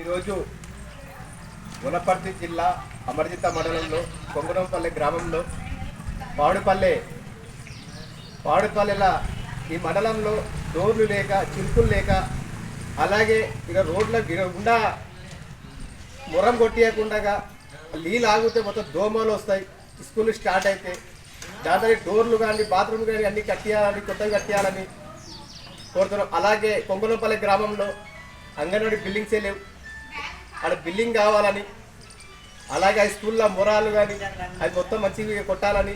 ఈరోజు వనపర్తి జిల్లా అమర్జిత మండలంలో కొంగరంపల్లె గ్రామంలో పాడుపల్లె పాడుపల్లెల ఈ మండలంలో డోర్లు లేక చిలుకులు లేక అలాగే ఇక రోడ్ల గుండా మురం కొట్టియకుండా నీళ్ళు ఆగితే మొత్తం దోమలు వస్తాయి. స్కూల్ స్టార్ట్ అయితే దాని డోర్లు కానీ బాత్రూమ్ కానీ అన్ని కట్టేయాలని కొత్తగా కట్టేయాలని కోరుతున్నాం. అలాగే కొంగలంపల్లి గ్రామంలో అంగన్వాడీ బిల్డింగ్సే లేవు. ఆడ బిల్డింగ్ కావాలని అలాగే ఆ స్కూల్లో మొరాలు కానీ అది మొత్తం మంచిగా కొట్టాలని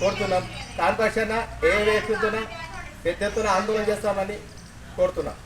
కోరుతున్నాం. దానిపక్షాన ఏ వేస్తున్నా పెద్ద ఎత్తున ఆందోళన చేస్తామని కోరుతున్నాం.